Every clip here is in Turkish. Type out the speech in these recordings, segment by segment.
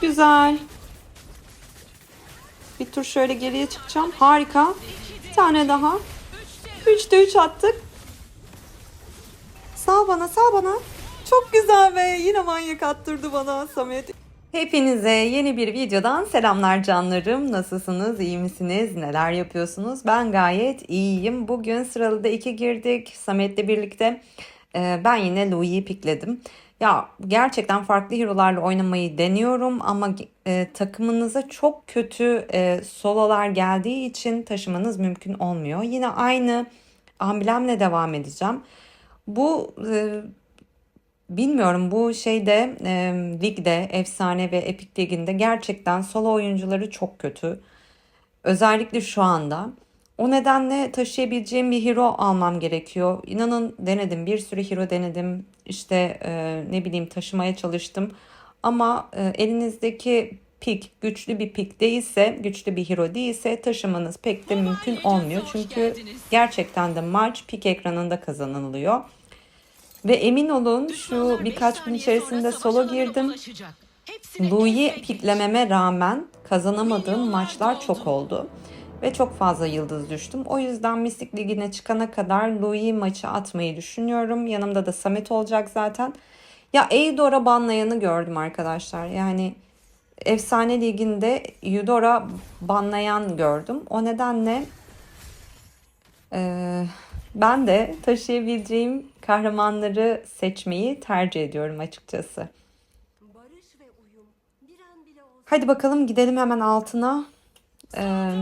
Güzel. Bir tur şöyle geriye çıkacağım. Harika. Bir tane daha. Üçte üç attık. Sağ bana sağ bana. Çok güzel be. Yine manyak attırdı bana Samet. Hepinize yeni bir videodan selamlar canlarım. Nasılsınız? İyi misiniz? Neler yapıyorsunuz? Ben gayet iyiyim. Bugün sıralı da iki girdik. Samet'le birlikte ben yine Louis'i pikledim. Ya gerçekten farklı hero'larla oynamayı deniyorum ama e, takımınıza çok kötü e, sololar geldiği için taşımanız mümkün olmuyor. Yine aynı amblemle devam edeceğim. Bu e, bilmiyorum bu şeyde e, ligde efsane ve Epic Lig'inde gerçekten solo oyuncuları çok kötü. Özellikle şu anda. O nedenle taşıyabileceğim bir hero almam gerekiyor. İnanın denedim bir sürü hero denedim. İşte e, ne bileyim taşımaya çalıştım. Ama e, elinizdeki pik güçlü bir pik değilse, güçlü bir hero değilse taşımanız pek de mümkün olmuyor. Çünkü gerçekten de maç pik ekranında kazanılıyor. Ve emin olun şu birkaç gün içerisinde solo girdim. Louis'i piklememe rağmen kazanamadığım maçlar çok oldu. Ve çok fazla yıldız düştüm. O yüzden Mistik Ligi'ne çıkana kadar Louis maçı atmayı düşünüyorum. Yanımda da Samet olacak zaten. Ya Eudora banlayanı gördüm arkadaşlar. Yani Efsane Ligi'nde Eudora banlayan gördüm. O nedenle eee, ben de taşıyabileceğim kahramanları seçmeyi tercih ediyorum açıkçası. Barış ve uyum bir an bile olsa Hadi bakalım gidelim hemen altına. Ee,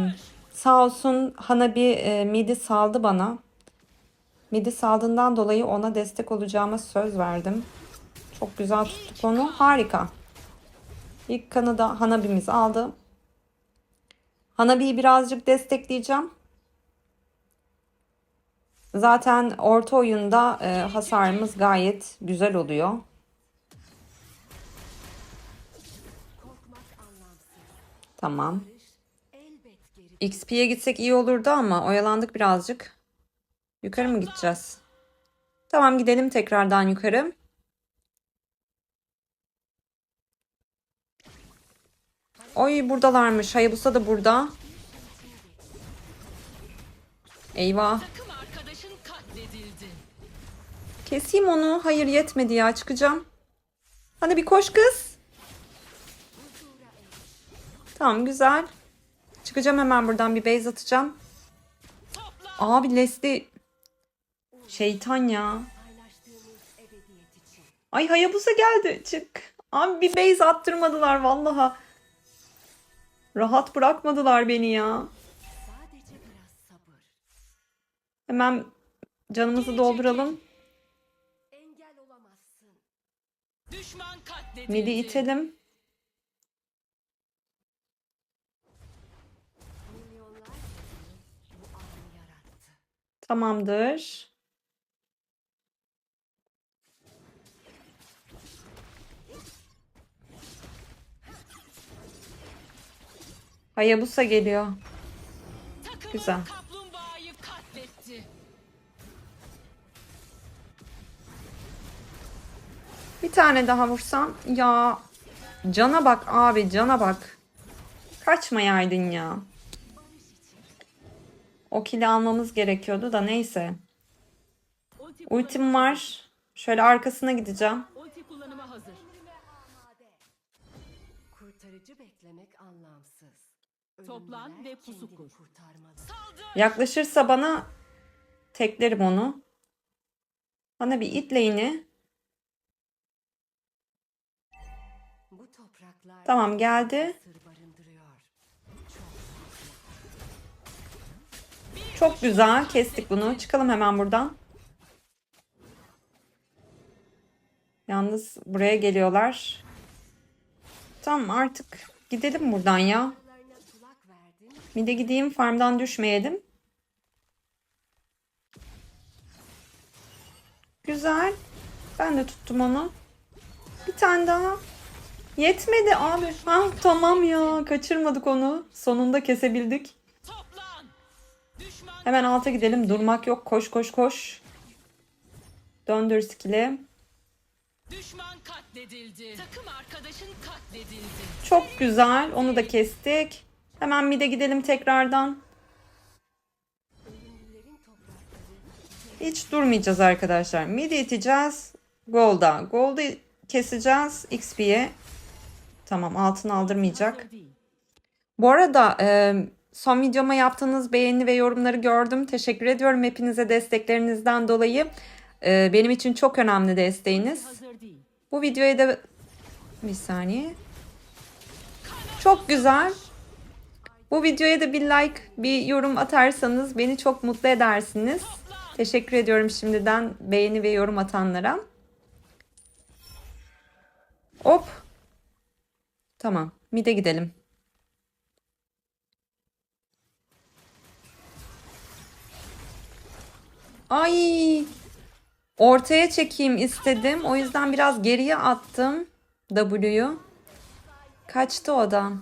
sağ olsun Hanabi e, midi saldı bana. Midi saldığından dolayı ona destek olacağıma söz verdim. Çok güzel tuttuk onu. Harika. İlk kanı da Hanabi'miz aldı. Hanabi'yi birazcık destekleyeceğim. Zaten orta oyunda e, hasarımız gayet güzel oluyor. Tamam. XP'ye gitsek iyi olurdu ama oyalandık birazcık. Yukarı mı gideceğiz? Tamam gidelim tekrardan yukarı. Oy buradalarmış. Hayabusa da burada. Eyvah. Keseyim onu. Hayır yetmedi ya. Çıkacağım. Hadi bir koş kız. Tamam güzel. Çıkacağım hemen buradan bir base atacağım. Abi Leslie şeytan ya. Ay Hayabusa geldi. Çık. Abi bir base attırmadılar vallaha. Rahat bırakmadılar beni ya. Hemen canımızı dolduralım. Midi itelim. Tamamdır. Hayabusa geliyor. Takımın Güzel. Bir tane daha vursam. Ya cana bak abi cana bak. Kaçmayaydın ya. O kili almamız gerekiyordu da neyse. Ulti, Ultim var. Şöyle arkasına gideceğim. ulti kullanıma hazır. Amade. Kurtarıcı beklemek anlamsız. Toplan ve pusu kur. Yaklaşırsa bana teklerim onu. Bana bir topraklar Tamam geldi. Çok güzel. Kestik bunu. Çıkalım hemen buradan. Yalnız buraya geliyorlar. Tamam artık gidelim buradan ya. Bir de gideyim farmdan düşmeyelim. Güzel. Ben de tuttum onu. Bir tane daha. Yetmedi abi. Ha tamam ya. Kaçırmadık onu. Sonunda kesebildik. Hemen alta gidelim. Durmak yok. Koş koş koş. Döndür skill'i. Düşman katledildi. Takım arkadaşın katledildi. Çok güzel. Onu da kestik. Hemen mid'e gidelim tekrardan. Hiç durmayacağız arkadaşlar. Mid'e iteceğiz. Gold'a. Gold'u keseceğiz. XP'ye. Tamam altın aldırmayacak. Bu arada e, son videoma yaptığınız beğeni ve yorumları gördüm. Teşekkür ediyorum hepinize desteklerinizden dolayı. E, benim için çok önemli desteğiniz. Bu videoya da bir saniye. Çok güzel. Bu videoya da bir like, bir yorum atarsanız beni çok mutlu edersiniz. Teşekkür ediyorum şimdiden beğeni ve yorum atanlara. Hop. Tamam. Mide gidelim. Ay. Ortaya çekeyim istedim. O yüzden biraz geriye attım W'yu. Kaçtı o da.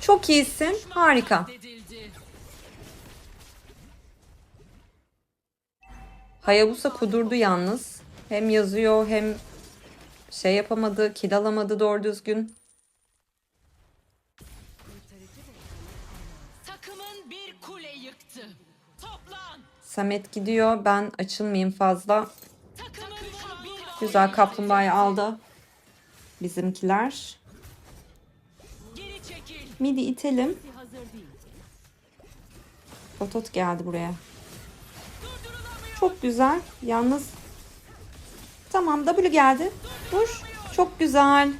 Çok iyisin. Harika. Hayabusa kudurdu yalnız. Hem yazıyor hem şey yapamadı, kill alamadı doğru düzgün. Samet gidiyor. Ben açılmayayım fazla. Güzel kaplumbağayı aldı. Bizimkiler. Midi itelim. Totot geldi buraya. Çok güzel. Yalnız Tamam W geldi. Vur. Çok güzel.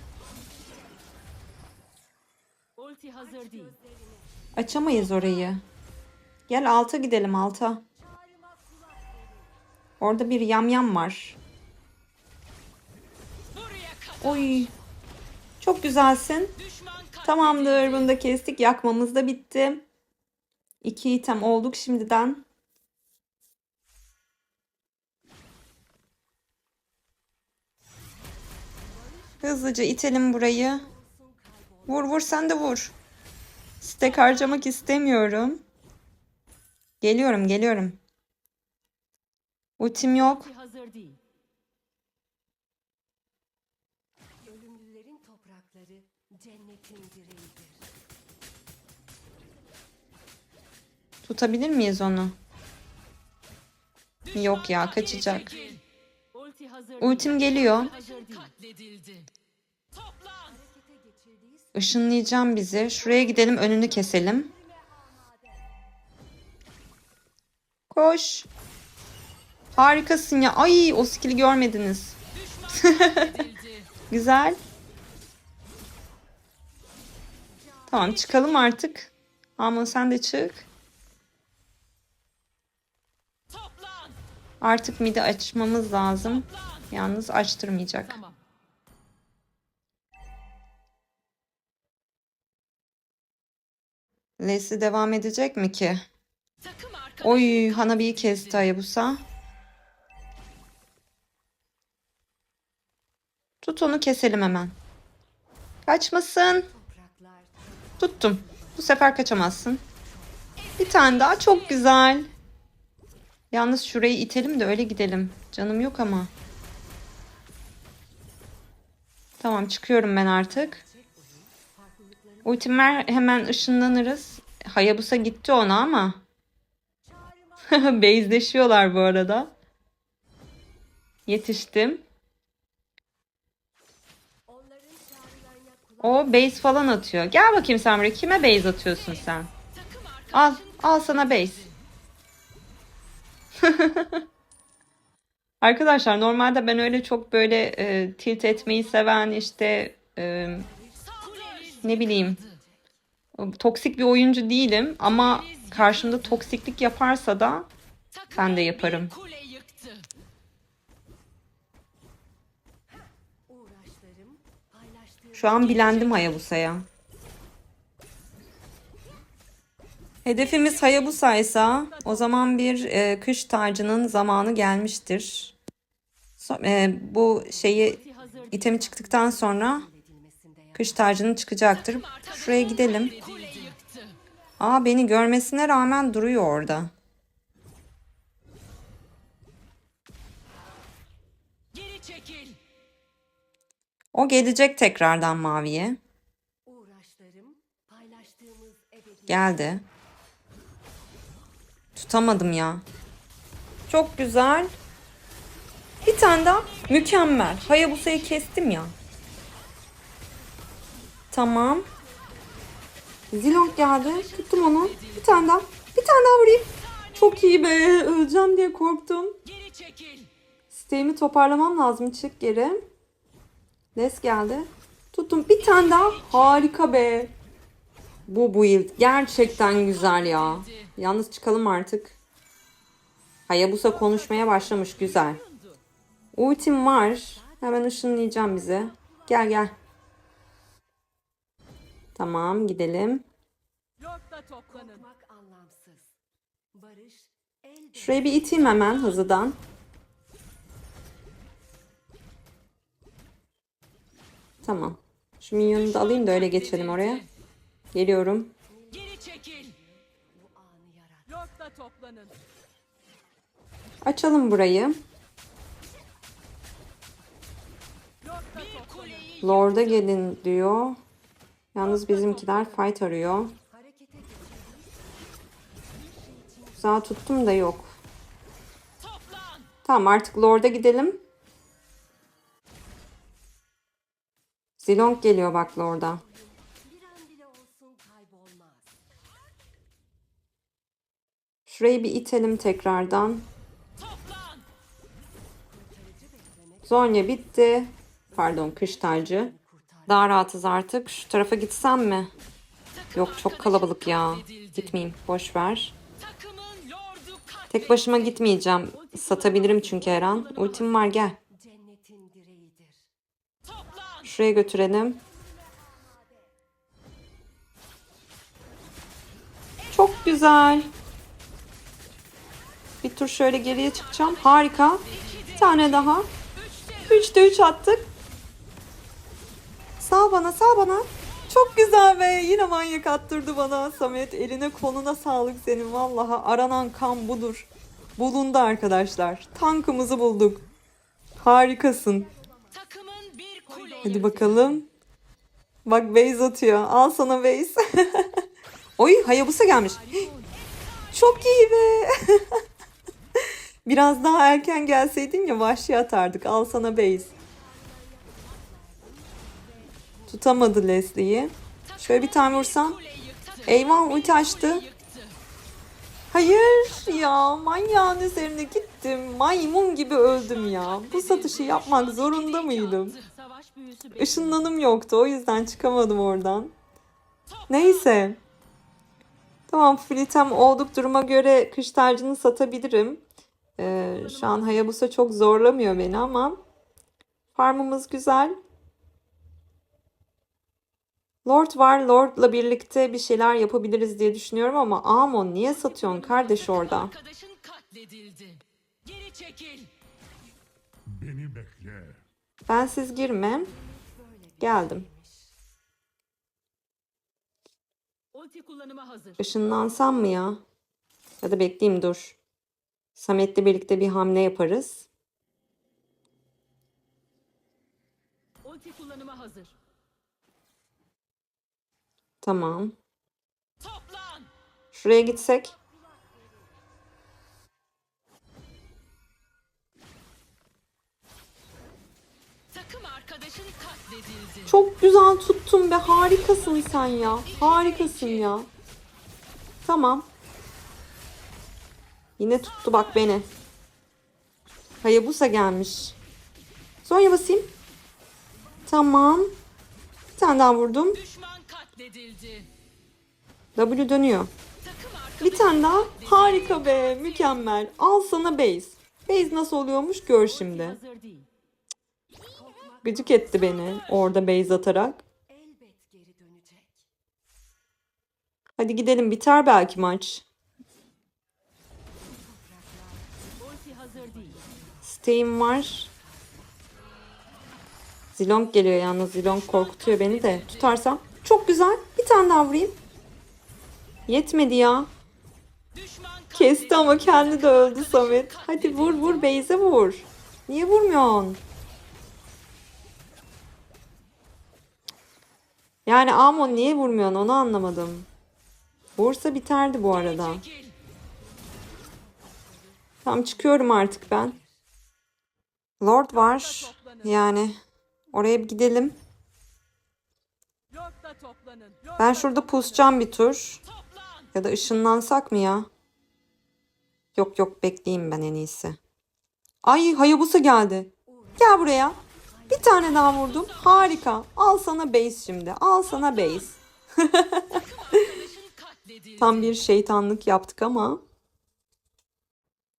Açamayız orayı. Gel alta gidelim alta. Orada bir yamyam var. Oy. Çok güzelsin. Tamamdır. Bunu da kestik. Yakmamız da bitti. İki item olduk şimdiden. Hızlıca itelim burayı. Vur vur sen de vur. Stek harcamak istemiyorum. Geliyorum geliyorum. Ultim yok. Hazır değil. Ölümlülerin toprakları cennetin direğidir. Tutabilir miyiz onu? Yok ya kaçacak. Ulti hazır. Ultim geliyor. Katledildi. Toplan. Işınlayacağım bizi. Şuraya gidelim önünü keselim. Koş. Harikasın ya. Ay o skill'i görmediniz. Güzel. Tamam çıkalım artık. Ama sen de çık. Artık midi açmamız lazım. Yalnız açtırmayacak. Tamam. Leslie devam edecek mi ki? Oy Hanabi'yi kesti Hayabusa. Tut onu keselim hemen. Kaçmasın. Tuttum. Bu sefer kaçamazsın. Bir tane daha çok güzel. Yalnız şurayı itelim de öyle gidelim. Canım yok ama. Tamam çıkıyorum ben artık. Ultim ver hemen ışınlanırız. Hayabusa gitti ona ama. Beyzleşiyorlar bu arada. Yetiştim. O base falan atıyor. Gel bakayım sen buraya. Kime base atıyorsun sen? Al. Al sana base. Arkadaşlar normalde ben öyle çok böyle e, tilt etmeyi seven işte e, ne bileyim toksik bir oyuncu değilim ama karşımda toksiklik yaparsa da ben de yaparım. Şu an bilendim Hayabusa'ya. Hedefimiz Hayabusa'ysa o zaman bir e, kış tacının zamanı gelmiştir. So- e, bu şeyi itemi çıktıktan sonra kış tacının çıkacaktır. Şuraya gidelim. Aa beni görmesine rağmen duruyor orada. O gelecek tekrardan maviye. Geldi. Tutamadım ya. Çok güzel. Bir tane daha. Mükemmel. Hayabusa'yı kestim ya. Tamam. Zilong geldi. Tuttum onu. Bir tane daha. Bir tane daha vurayım. Çok iyi be. Öleceğim diye korktum. Siteğimi toparlamam lazım. Çık geri. Les geldi. Tuttum. Bir tane daha. Harika be. Bu build gerçekten güzel ya. Yalnız çıkalım artık. Hayabusa konuşmaya başlamış güzel. Ultim var. Hemen ışınlayacağım bizi. Gel gel. Tamam gidelim. Şurayı bir iteyim hemen hızlıdan. Tamam. Şu minyonu da alayım da öyle geçelim oraya. Geliyorum. Açalım burayı. Lord'a gelin diyor. Yalnız bizimkiler fight arıyor. Güzel tuttum da yok. Tamam artık Lord'a gidelim. Zilong geliyor bak kaybolmaz. Şurayı bir itelim tekrardan. Zonya bitti. Pardon kış tacı. Daha rahatız artık. Şu tarafa gitsem mi? Yok çok kalabalık ya. Gitmeyeyim. Boş ver. Tek başıma gitmeyeceğim. Satabilirim çünkü her an. Ultim var gel. Şuraya götürelim. Çok güzel. Bir tur şöyle geriye çıkacağım. Harika. Bir tane daha. Üçte üç attık. Sağ bana sağ bana. Çok güzel be. Yine manyak attırdı bana Samet. Eline koluna sağlık senin. Vallahi aranan kan budur. Bulundu arkadaşlar. Tankımızı bulduk. Harikasın. Kule. Hadi bakalım. Bak base atıyor. Al sana base. Oy Hayabusa gelmiş. Çok iyi be. Biraz daha erken gelseydin ya vahşi atardık. Al sana base. Tutamadı Leslie'yi. Şöyle bir tane vursam. Eyvah ulti açtı. Hayır ya manyağın üzerine gittim. Maymun gibi öldüm ya. Bu satışı yapmak zorunda mıydım? Işınlanım yoktu o yüzden çıkamadım oradan. Neyse. Tamam Flitem olduk duruma göre kış tacını satabilirim. Ee, şu an Hayabusa çok zorlamıyor beni ama farmımız güzel. Lord var. Lord'la birlikte bir şeyler yapabiliriz diye düşünüyorum ama Amon niye satıyorsun kardeş orada? Arkadaşın katledildi. Geri çekil. Beni bekle. Ben siz girme. Geldim. Işınlansam mı ya? Ya da bekleyeyim dur. Samet'le birlikte bir hamle yaparız. Tamam. Şuraya gitsek. Çok güzel tuttun be. Harikasın sen ya. Harikasın ya. Tamam. Yine tuttu bak beni. Hayabusa gelmiş. Zonya basayım. Tamam. Bir tane daha vurdum. W dönüyor. Bir tane daha. Harika be. Mükemmel. Al sana base. Base nasıl oluyormuş gör şimdi. Gıcık etti beni orada base atarak. Elbet geri dönecek. Hadi gidelim biter belki maç. Steam var. Zilong geliyor yalnız. Zilong korkutuyor beni de. Tutarsam. Çok güzel. Bir tane daha vurayım. Yetmedi ya. Kesti ama kendi de öldü Samet. Hadi vur vur Beyze vur. Niye vurmuyorsun? Yani Amon niye vurmuyorsun onu anlamadım. Vursa biterdi bu arada. Tam çıkıyorum artık ben. Lord var. Yani oraya bir gidelim. Ben şurada pusacağım bir tur. Ya da ışınlansak mı ya? Yok yok bekleyeyim ben en iyisi. Ay Hayabusa geldi. Gel buraya. Bir tane daha vurdum. Harika. Al sana base şimdi. Al sana base. Tam bir şeytanlık yaptık ama.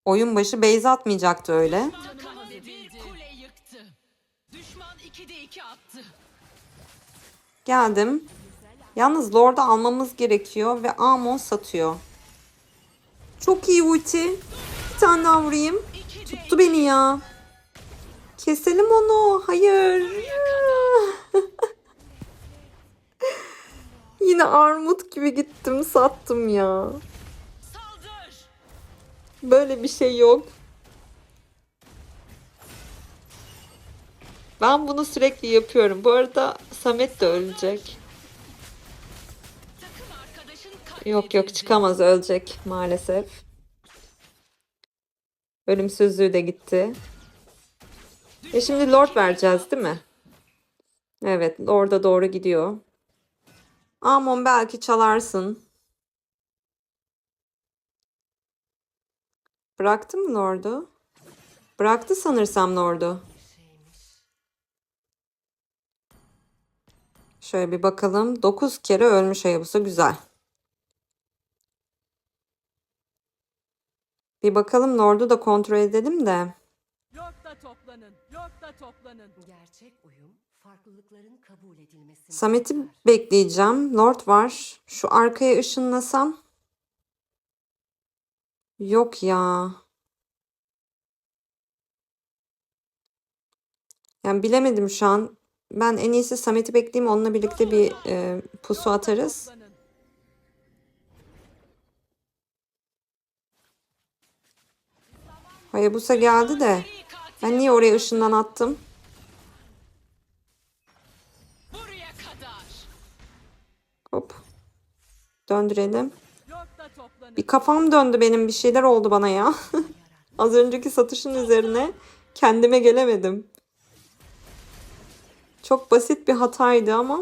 Oyun başı base atmayacaktı öyle. Takımı bir kule yıktı. Düşman 2'de 2 attı. Geldim. Yalnız Lord'u almamız gerekiyor ve Amon satıyor. Çok iyi ulti. Bir tane daha vurayım. Tuttu beni ya. Keselim onu. Hayır. Yine armut gibi gittim sattım ya. Böyle bir şey yok. Ben bunu sürekli yapıyorum. Bu arada Samet de ölecek. Yok yok çıkamaz ölecek maalesef. Ölümsüzlüğü de gitti. E şimdi Lord vereceğiz değil mi? Evet Lord'a doğru gidiyor. Amon belki çalarsın. Bıraktı mı Lord'u? Bıraktı sanırsam Lord'u. Şöyle bir bakalım. 9 kere ölmüş Hayabusa güzel. Bir bakalım Lord'u da kontrol edelim de. Lord'la toplanın. Lord'la toplanın. Gerçek uyum farklılıkların kabul edilmesini Samet'i bekleyeceğim. Lord var. Şu arkaya ışınlasam. Yok ya. Yani bilemedim şu an. Ben en iyisi Samet'i bekleyeyim. Onunla birlikte bir e, pusu atarız. Hayabusa geldi de. Ben niye oraya ışından attım? Hop. Döndürelim. Bir kafam döndü benim. Bir şeyler oldu bana ya. Az önceki satışın üzerine kendime gelemedim. Çok basit bir hataydı ama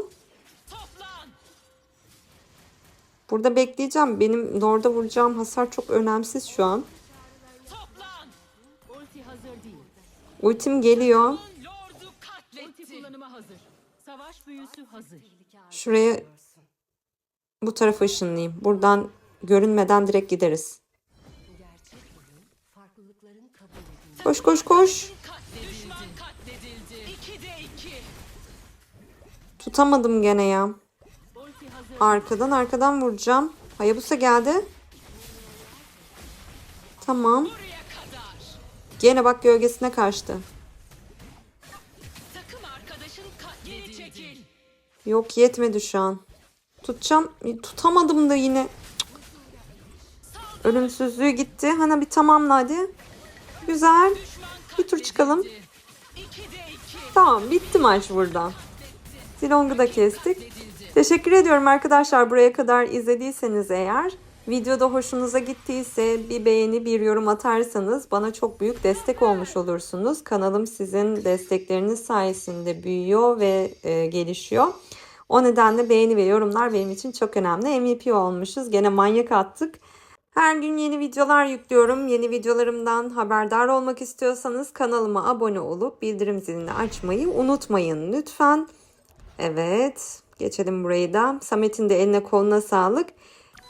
burada bekleyeceğim. Benim Lord'a vuracağım hasar çok önemsiz şu an. Büyüsü hazır. Şuraya bu tarafa ışınlayayım. Buradan görünmeden direkt gideriz. Koş koş koş. Katledildi. Düşman katledildi. 2'de 2. Tutamadım gene ya. Arkadan arkadan vuracağım. Hayabusa geldi. Tamam. Gene bak gölgesine kaçtı. Takım arkadaşın katledildi. Geri çekil. Yok yetmedi şu an. Tutacağım. Tutamadım da yine. Cık. Ölümsüzlüğü gitti. Hani bir tamamla hadi. Güzel. Bir tur çıkalım. 2'de 2. Tamam bitti maç burada. Zilong'u da kestik. Teşekkür ediyorum arkadaşlar buraya kadar izlediyseniz eğer. Videoda hoşunuza gittiyse bir beğeni bir yorum atarsanız bana çok büyük destek olmuş olursunuz. Kanalım sizin destekleriniz sayesinde büyüyor ve e, gelişiyor. O nedenle beğeni ve yorumlar benim için çok önemli. MVP olmuşuz. Gene manyak attık. Her gün yeni videolar yüklüyorum. Yeni videolarımdan haberdar olmak istiyorsanız kanalıma abone olup bildirim zilini açmayı unutmayın lütfen. Evet, geçelim burayı da. Samet'in de eline koluna sağlık.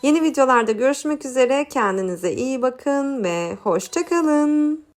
Yeni videolarda görüşmek üzere. Kendinize iyi bakın ve hoşça kalın.